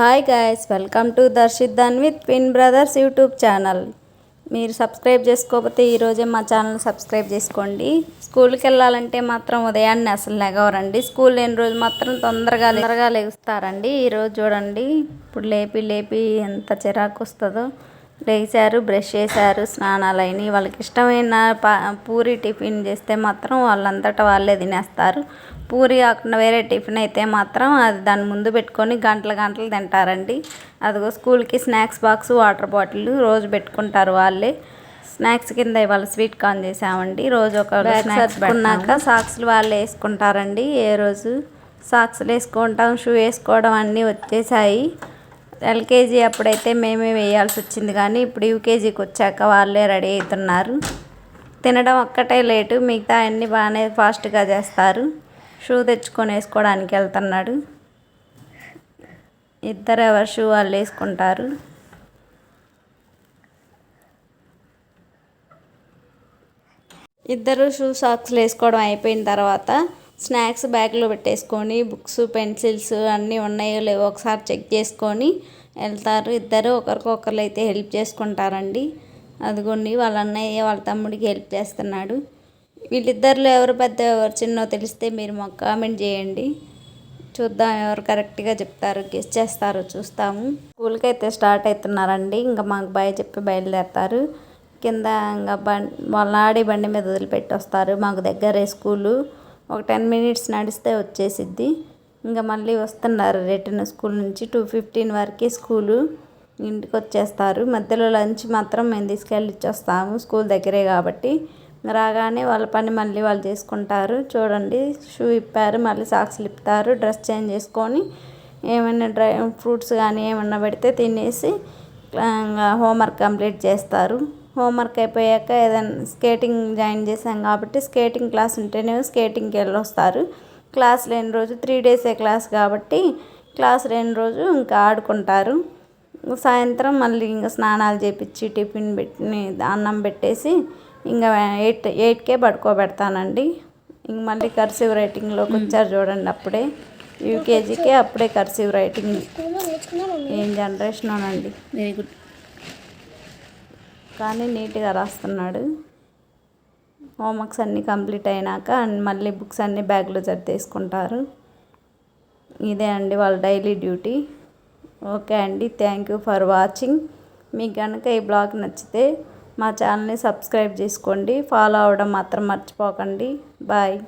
Hi guys welcome to దర్శిద్దాన్ with pin brothers YouTube channel మీరు subscribe చేసుకోకపోతే ఈరోజే మా ఛానల్ సబ్స్క్రైబ్ చేసుకోండి. స్కూల్కి వెళ్ళాలంటే మాత్రం ఉదయాన్నే అసలు లెగవరండి స్కూల్ లేని రోజు మాత్రం తొందరగా తొందరగా లెగుస్తారండి ఈరోజు చూడండి ఇప్పుడు లేపి లేపి ఎంత చిరాకు వస్తుందో. లేచారు బ్రష్ చేశారు స్నానాలు అయినాయి. వాళ్ళకి ఇష్టమైన పా పూరి టిఫిన్ చేస్తే మాత్రం వాళ్ళంతటా వాళ్ళే తినేస్తారు. పూరి కాకుండా వేరే టిఫిన్ అయితే మాత్రం అది దాని ముందు పెట్టుకొని గంటల గంటలు తింటారండి. అదిగో స్కూల్కి స్నాక్స్ బాక్స్ వాటర్ బాటిల్ రోజు పెట్టుకుంటారు వాళ్ళే. స్నాక్స్ కింద ఇవాళ స్వీట్ కార్న్ చేసామండి. రోజు ఒక స్నాక్స్ పెట్టుకున్నాక సాక్స్లు వాళ్ళే వేసుకుంటారండి ఏ రోజు. సాక్స్లు వేసుకుంటాం షూ వేసుకోవడం అన్నీ వచ్చేసాయి. ఎల్కేజీ అప్పుడైతే మేమే వేయాల్సి వచ్చింది కానీ ఇప్పుడు యూకేజీకి వచ్చాక వాళ్ళే రెడీ అవుతున్నారు. తినడం ఒక్కటే లేటు మిగతా అన్ని బాగానే ఫాస్ట్గా చేస్తారు. షూ తెచ్చుకొని వేసుకోవడానికి వెళ్తున్నాడు. ఇద్దరు ఎవరు షూ వాళ్ళు వేసుకుంటారు. ఇద్దరు షూ సాక్స్లు వేసుకోవడం అయిపోయిన తర్వాత స్నాక్స్ బ్యాగ్లో పెట్టేసుకొని బుక్స్ పెన్సిల్స్ అన్నీ ఉన్నాయో లేవో ఒకసారి చెక్ చేసుకొని వెళ్తారు. ఇద్దరు ఒకరికొకరు అయితే హెల్ప్ చేసుకుంటారండి. అదిగోండి వాళ్ళ అన్నయ్య వాళ్ళ తమ్ముడికి హెల్ప్ చేస్తున్నాడు. వీళ్ళిద్దరిలో ఎవరు పెద్ద ఎవరు చిన్నో తెలిస్తే మీరు మాకు కామెంట్ చేయండి. చూద్దాం ఎవరు కరెక్ట్గా చెప్తారు గెస్ చేస్తారో చూస్తాము. స్కూల్కి అయితే స్టార్ట్ అవుతున్నారండి. ఇంకా మాకు బాయ్ చెప్పి బయలుదేరతారు. కింద ఇంకా బండి వాళ్ళ ఆడి బండి మీద వదిలిపెట్టి వస్తారు మాకు దగ్గరే స్కూలు. ఒక టెన్ మినిట్స్ నడిస్తే వచ్చేసిద్ది. ఇంకా మళ్ళీ వస్తున్నారు రిటర్న్ స్కూల్ నుంచి. టూ ఫిఫ్టీన్ వరకు స్కూలు ఇంటికి వచ్చేస్తారు. మధ్యలో లంచ్ మాత్రం మేము తీసుకెళ్ళి ఇచ్చేస్తాము స్కూల్ దగ్గరే కాబట్టి. రాగానే వాళ్ళ పని మళ్ళీ వాళ్ళు చేసుకుంటారు. చూడండి షూ ఇప్పారు మళ్ళీ సాక్స్లు ఇప్పుతారు డ్రెస్ చేంజ్ చేసుకొని ఏమైనా డ్రై ఫ్రూట్స్ కానీ ఏమన్నా పెడితే తినేసి హోంవర్క్ కంప్లీట్ చేస్తారు. హోంవర్క్ అయిపోయాక ఏదైనా స్కేటింగ్ జాయిన్ చేశాం కాబట్టి స్కేటింగ్ క్లాస్ ఉంటేనే స్కేటింగ్కి వెళ్ళొస్తారు. క్లాస్ లేని రోజు త్రీ డేసే క్లాస్ కాబట్టి క్లాస్ లేని రోజు ఇంకా ఆడుకుంటారు. సాయంత్రం మళ్ళీ ఇంకా స్నానాలు చేపించి టిఫిన్ పెట్టి అన్నం పెట్టేసి ఇంకా ఎయిట్ ఎయిట్కే పడుకోబెడతానండి. ఇంక మళ్ళీ కర్సివ్ రైటింగ్లోకి వచ్చారు చూడండి అప్పుడే. యూకేజీకే అప్పుడే కర్సివ్ రైటింగ్. ఏం జనరేషన్ అండి వెరీ గుడ్ కానీ నీట్గా రాస్తున్నాడు. హోంవర్క్స్ అన్నీ కంప్లీట్ అయినాక మళ్ళీ బుక్స్ అన్నీ బ్యాగ్లో సర్దేసుకుంటారు. ఇదే అండి వాళ్ళ డైలీ డ్యూటీ. ఓకే అండి థ్యాంక్ యూ ఫర్ వాచింగ్. మీకు కనుక ఈ బ్లాగ్ నచ్చితే మా ఛానల్ని సబ్స్క్రైబ్ చేసుకోండి. ఫాలో అవ్వడం మాత్రం మర్చిపోకండి. బాయ్.